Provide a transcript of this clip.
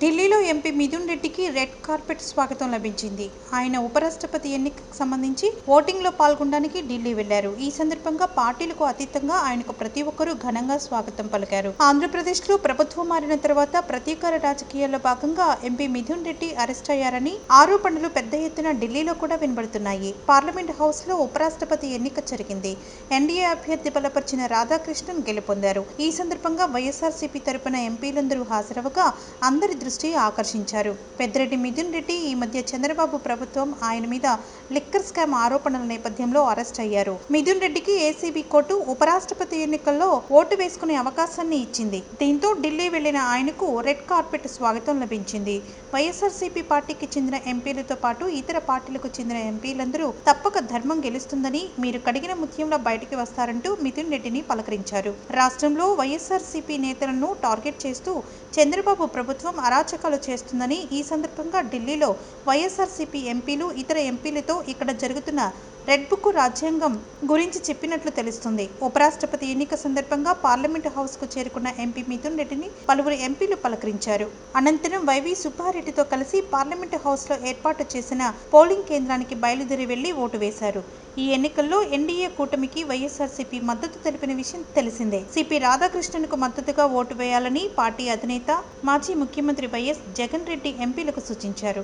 ఢిల్లీలో ఎంపీ మిథున్ రెడ్డికి red carpet స్వాగతం లభించింది. ఆయన ఉపరాష్ట్రపతి ఎన్నికకు సంబంధించి ఓటింగ్లో పాల్గొనడానికి ఢిల్లీ వెళ్ళారు. ఈ సందర్భంగా పార్టీలకు అతీతంగా ఆయనకు ప్రతి ఒక్కరూ ఘనంగా స్వాగతం పలికారు. ఆంధ్రప్రదేశ్లో ప్రభుత్వం మారిన తర్వాత ప్రతీకార రాజకీయాల్లో భాగంగా ఎంపీ మిథున్ రెడ్డి అరెస్ట్ అయ్యారని ఆరోపణలు పెద్ద ఎత్తున ఢిల్లీలో కూడా వినబడుతున్నాయి. పార్లమెంట్ హౌస్లో ఉపరాష్ట్రపతి ఎన్నిక జరిగింది. ఎన్డీఏ అభ్యర్థి బలపరిచిన రాధాకృష్ణన్ గెలుపొందారు. ఈ సందర్భంగా వైఎస్ఆర్సీపీ తరపున ఎంపీలందరూ హాజరవగా అందరి దృష్టి ఆకర్షించారు. పెద్దిరెడ్డి మిథున్ రెడ్డి ఈ మధ్య చంద్రబాబు ప్రభుత్వం ఆయన మీద లిక్కర్ స్కామ్ ఆరోపణల నేపథ్యంలో అరెస్ట్ అయ్యారు. మిథున్ రెడ్డికి ఏసీబీ కోర్టు ఉపరాష్ట్రపతి ఎన్నికల్లో ఓటు వేసుకునే అవకాశాన్ని ఇచ్చింది. దీంతో ఢిల్లీ వెళ్ళిన ఆయనకు రెడ్ కార్పెట్ స్వాగతం లభించింది. వైఎస్ఆర్సీపీ పార్టీకి చెందిన ఎంపీలతో పాటు ఇతర పార్టీలకు చెందిన ఎంపీలందరూ తప్పక ధర్మం గెలుస్తుందని మీరు కడిగిన ముత్యంలో బయటికి వస్తారంటూ మిథున్ రెడ్డిని పలకరించారు. రాష్ట్రంలో వైఎస్ఆర్సీపీ నేతలను టార్గెట్ చేస్తూ చంద్రబాబు ప్రభుత్వం అరాచకాలు చేస్తుందని ఈ సందర్భంగా ఢిల్లీలో వైఎస్ఆర్సీపీ ఎంపీలు ఇతర ఎంపీలతో ఇక్కడ జరుగుతున్న రెడ్ బుక్ రాజ్యాంగం గురించి చెప్పినట్లు తెలుస్తుంది. ఉపరాష్ట్రపతి ఎన్నిక సందర్భంగా పార్లమెంటు హౌస్కు చేరుకున్న ఎంపీ మిథున్ రెడ్డిని పలువురు ఎంపీలు పలకరించారు. అనంతరం వైవి సుబ్బారెడ్డితో కలిసి పార్లమెంటు హౌస్లో ఏర్పాటు చేసిన పోలింగ్ కేంద్రానికి బయలుదేరి వెళ్ళి ఓటు వేశారు. ఈ ఎన్నికల్లో ఎన్డీఏ కూటమికి వైఎస్ఆర్సీపీ మద్దతు తెలిపిన విషయం తెలిసిందే. సిపి రాధాకృష్ణన్కు మద్దతుగా ఓటు వేయాలని పార్టీ అధినేత మాజీ ముఖ్యమంత్రి ముఖ్యమంత్రి వైఎస్ జగన్ రెడ్డి ఎంపీలకు సూచించారు.